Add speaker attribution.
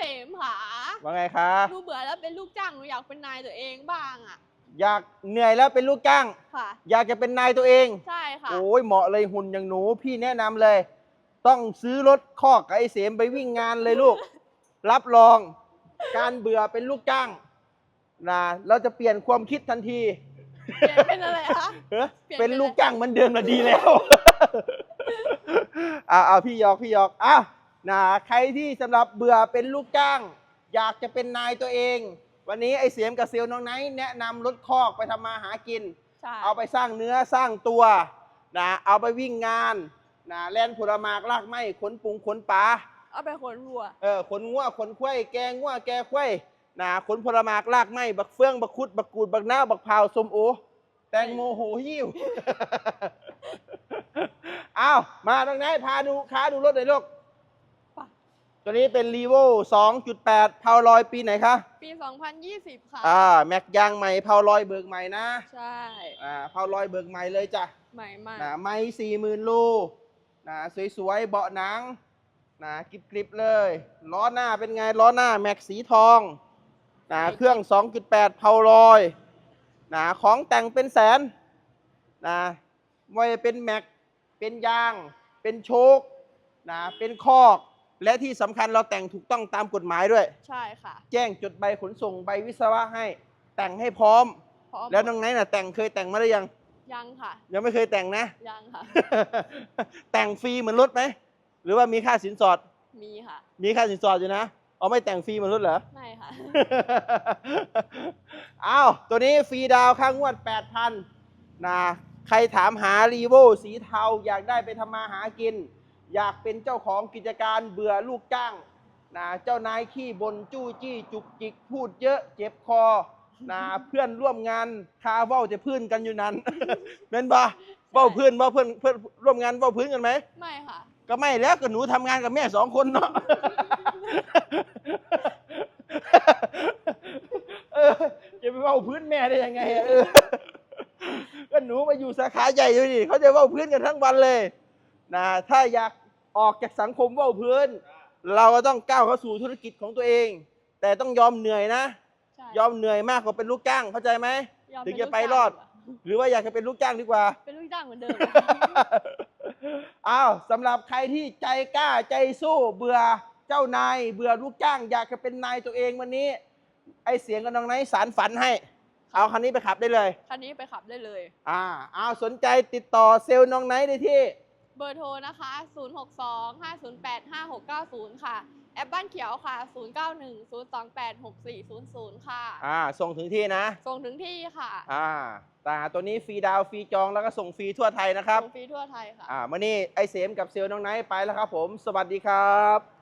Speaker 1: เสมค่ะ
Speaker 2: ว่าไงคะ
Speaker 1: หนูเบื่อแล้วเป็นลูกจ้างหนูอยากเป็นนายตัวเองบ้างอะ
Speaker 2: อยากเหนื่อยแล้วเป็นลูกจ้าง
Speaker 1: ค่ะ
Speaker 2: อยากจะเป็นนายตัวเอง
Speaker 1: ใช่ค่ะ
Speaker 2: โอ้ยเหมาะเลยหุ่นอย่างหนูพี่แนะนำเลย ต้องซื้อรถคอกกับไอ้เสมไปวิ่งงานเลยลูก รับรอง การเบื่อเป็นลูกจ้างนะเราจะเปลี่ยนความคิดทันที
Speaker 1: เปลี่ยนเป็นอะไรคะ
Speaker 2: เอ้อ
Speaker 1: เปลี่ยน
Speaker 2: เป็น
Speaker 1: เป็น
Speaker 2: ลูกจ้างเหมันเดิมละดีแล้ว อ่าเอาพี่หยอกพี่หยอกอะ นะใครที่สำหรับเบื่อเป็นลูกจ้าง อยากจะเป็นนายตัวเอง วันนี้ไอ้เสียมกับเซลลน้องไนท์แนะนำรถคอกไปทำมาหากิน
Speaker 1: ใช่
Speaker 2: เอาไปสร้างเนื้อสร้างตัวนะเอาไปวิ่งงานนะแล่นผลไมากลากไม้ขนปุงขนปลา
Speaker 1: เอาไปขนวัว
Speaker 2: เออขนงัวขนควายแกงงัวแกควายนะขนผลไมากลากไม้บักเฟืองบักคุดบักกูดบักน้าวบักพร้าวส้มโอแตงโมโหหิ้วอ้าวมาตรงไหนพาดูค้าดูรถหน่อยลูก
Speaker 1: ไป
Speaker 2: ตัวนี้เป็น r ีโว2.8เผาลอยปีไหนคะ
Speaker 1: ปี 2020 ค่ะ
Speaker 2: อ่าแม็กยางใหม่เผาลอยเบิกใหม่นะ
Speaker 1: ใช่
Speaker 2: อ่าเผาลอยเบิกใหม่เลยจ้ะ
Speaker 1: ใหม่มาก
Speaker 2: นะไม่สี่หมื่นลูนะสวยๆเบาะหนังนะกริบๆเลย ล้อหน้าเป็นไงล้อหน้าแม็กสีทองนะเครื่อง 2.8เผาลอยนะของแต่งเป็นแสนนะไม่ว่าจะเป็นแม็กเป็นยาง เป็นโชคนะเป็นคอก และที่สำคัญเราแต่งถูกต้องตามกฎหมายด้วย
Speaker 1: ใช่ค่ะ
Speaker 2: แจ้งจดใบขนส่งใบวิศวะให้ แต่งให้พร้อม
Speaker 1: พร้อม
Speaker 2: แล้วน้องไนท์น่ะแต่งเคยแต่งมาหรือยัง
Speaker 1: ยังค่ะ
Speaker 2: ยังไม่เคยแต่งนะ
Speaker 1: ยังค่ะ
Speaker 2: แต่งฟรีเหมือนรถไหมหรือว่ามีค่าสินสอด
Speaker 1: มีค่ะ
Speaker 2: มีค่าสินสอดอยู่นะเอาไม่แต่งฟรีเหมือนรถเหรอ
Speaker 1: ไม่ค่ะ
Speaker 2: อ้าวตัวนี้ฟรีดาวน์ค่างวด 8,000นะใครถามหารีโวสีเทาอยากได้ไปทำมาหากิน อยากเป็นเจ้าของกิจการเบื่อลูกจ้างนะเจ้านายขี้บนจู้จี้จุกจิกพูดเยอะเจ็บคอนะเพื่อนร่วมงานคาเว้าจะพื้นกันอยู่นั้นเป็นบ่เว้าพื้นเว้าเพื่อนเพื่อนร่วมงานเว้าพื้นกันไหม
Speaker 1: ไม่ค่ะ
Speaker 2: ก็ไม่แล้วก็หนูทำงานกับแม่สองคนเนาะเออจะไปเว่าพื้นแม่ได้ยังไงอะเออก็หนูมาอยู่สาขาใหญ่อยู่ดิเขาจะเว่าพื้นกันทั้งวันเลยนะถ้าอยาก ออกจากสังคมเว่าพื้น เราก็ต้องก้าวเข้าสู่ธุรกิจของตัวเอง แต่ต้องยอมเหนื่อยนะ
Speaker 1: ใช่
Speaker 2: ยอมเหนื่อยมากกว่าเป็นลูกจ้างเข้าใจไหม
Speaker 1: ยอม
Speaker 2: ถึง
Speaker 1: เป็น
Speaker 2: จะ
Speaker 1: ลูก
Speaker 2: ไป
Speaker 1: จ้าง
Speaker 2: รอด
Speaker 1: ดีกว่า
Speaker 2: หรือว่าอยากจะเป็นลูกจ้างดีกว่า
Speaker 1: เป็นลูกจ้างเหมือนเดิม
Speaker 2: อ้าวสำหรับใครที่ใจกล้าใจสู้เบื่อเจ้านายเบื่อลูกจ้าง อยากจะเป็นนายตัวเองวันนี้ ไอเสียงกับน้องไนท์สารฝันให้ เอาคันนี้ไปขับได้เลย
Speaker 1: คันนี้ไปขับได้เลย
Speaker 2: อ่าเอาสนใจติดต่อเซลล์น้องไนท์ได้ที่
Speaker 1: เบอร์โทรนะคะ 062 508 5690 ค่ะ แอปบ้านเขียวค่ะ 091 028 6400 ค่ะ
Speaker 2: อ่า ส่งถึงที่นะ
Speaker 1: ส่งถึงที่ค่ะ
Speaker 2: อ่าแต่ตัวนี้ฟรีดาวน์ฟรีจองแล้วก็ส่งฟรีทั่วไทยนะครับ
Speaker 1: ส่งฟรีทั่วไทยค่ะ
Speaker 2: อ่ามื่อนี้ไอเสมกับเซลล์น้องไนท์ไปแล้วครับผม สวัสดีครับ